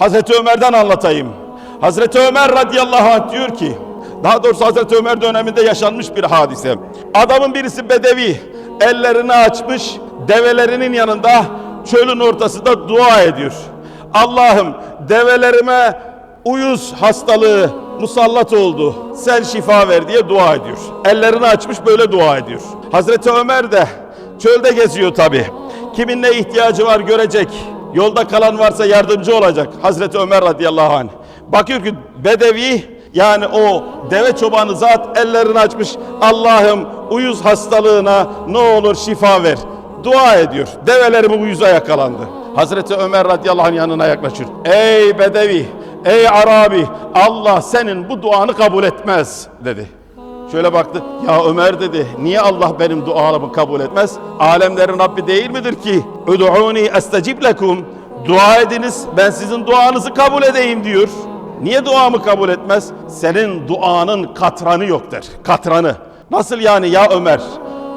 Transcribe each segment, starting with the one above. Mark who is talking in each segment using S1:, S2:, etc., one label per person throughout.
S1: Hazreti Ömer'den anlatayım. Hazreti Ömer radıyallahu anh diyor ki, daha doğrusu Hazreti Ömer döneminde yaşanmış bir hadise. Adamın birisi bedevi, ellerini açmış, develerinin yanında çölün ortasında dua ediyor. Allah'ım develerime uyuz hastalığı musallat oldu. Sen şifa ver diye dua ediyor. Ellerini açmış böyle dua ediyor. Hazreti Ömer de çölde geziyor tabi. Kimin ne ihtiyacı var görecek. Yolda kalan varsa yardımcı olacak. Hazreti Ömer radıyallahu anh. Bakıyor ki Bedevi yani o deve çobanı zat ellerini açmış. Allah'ım uyuz hastalığına ne olur şifa ver. Dua ediyor. Develerim uyuza yakalandı. Hazreti Ömer radıyallahu anh yanına yaklaşır. Ey Bedevi, ey Arabi Allah senin bu duanı kabul etmez dedi. Şöyle baktı. Ya Ömer dedi. Niye Allah benim duamı kabul etmez? Alemlerin Rabbi değil midir ki? Ud'uni estecib lekum. Dua ediniz. Ben sizin duanızı kabul edeyim diyor. Niye duamı kabul etmez? Senin duanın katranı yok der. Katranı. Nasıl yani ya Ömer?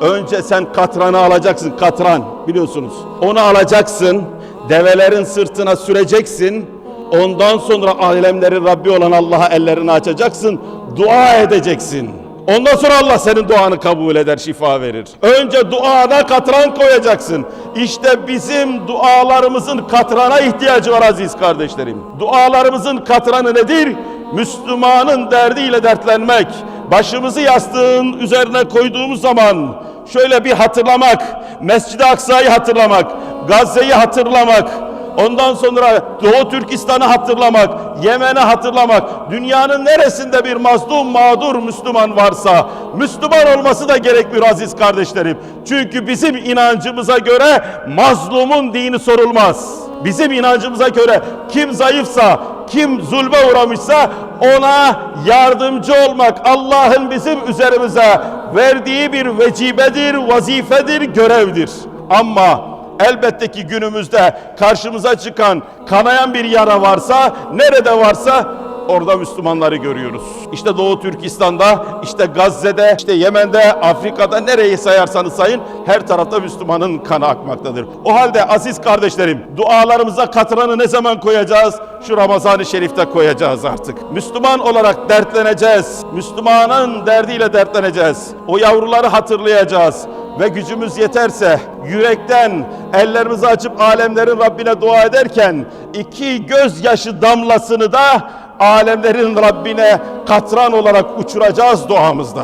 S1: Önce sen katranı alacaksın. Katran biliyorsunuz. Onu alacaksın. Develerin sırtına süreceksin. Ondan sonra alemlerin Rabbi olan Allah'a ellerini açacaksın. Dua edeceksin. Ondan sonra Allah senin duanı kabul eder, şifa verir. Önce duana katran koyacaksın. İşte bizim dualarımızın katrana ihtiyacı var aziz kardeşlerim. Dualarımızın katranı nedir? Müslümanın derdiyle dertlenmek. Başımızı yastığın üzerine koyduğumuz zaman şöyle bir hatırlamak, Mescid-i Aksa'yı hatırlamak, Gazze'yi hatırlamak, Ondan sonra Doğu Türkistan'ı hatırlamak, Yemen'i hatırlamak, dünyanın neresinde bir mazlum mağdur Müslüman varsa, Müslüman olması da gerekmiyor aziz kardeşlerim. Çünkü bizim inancımıza göre mazlumun dini sorulmaz. Bizim inancımıza göre kim zayıfsa, kim zulme uğramışsa ona yardımcı olmak Allah'ın bizim üzerimize verdiği bir vecibedir, vazifedir, görevdir. Ama Elbette ki günümüzde karşımıza çıkan kanayan bir yara varsa, nerede varsa orada Müslümanları görüyoruz. İşte Doğu Türkistan'da, işte Gazze'de, işte Yemen'de, Afrika'da nereyi sayarsanız sayın her tarafta Müslümanın kanı akmaktadır. O halde aziz kardeşlerim dualarımıza katranı ne zaman koyacağız? Şu Ramazan-ı Şerif'te koyacağız artık. Müslüman olarak dertleneceğiz. Müslümanın derdiyle dertleneceğiz. O yavruları hatırlayacağız ve gücümüz yeterse yürekten ellerimizi açıp alemlerin Rabbine dua ederken iki gözyaşı damlasını da alemlerin Rabbine katran olarak uçuracağız duamızda.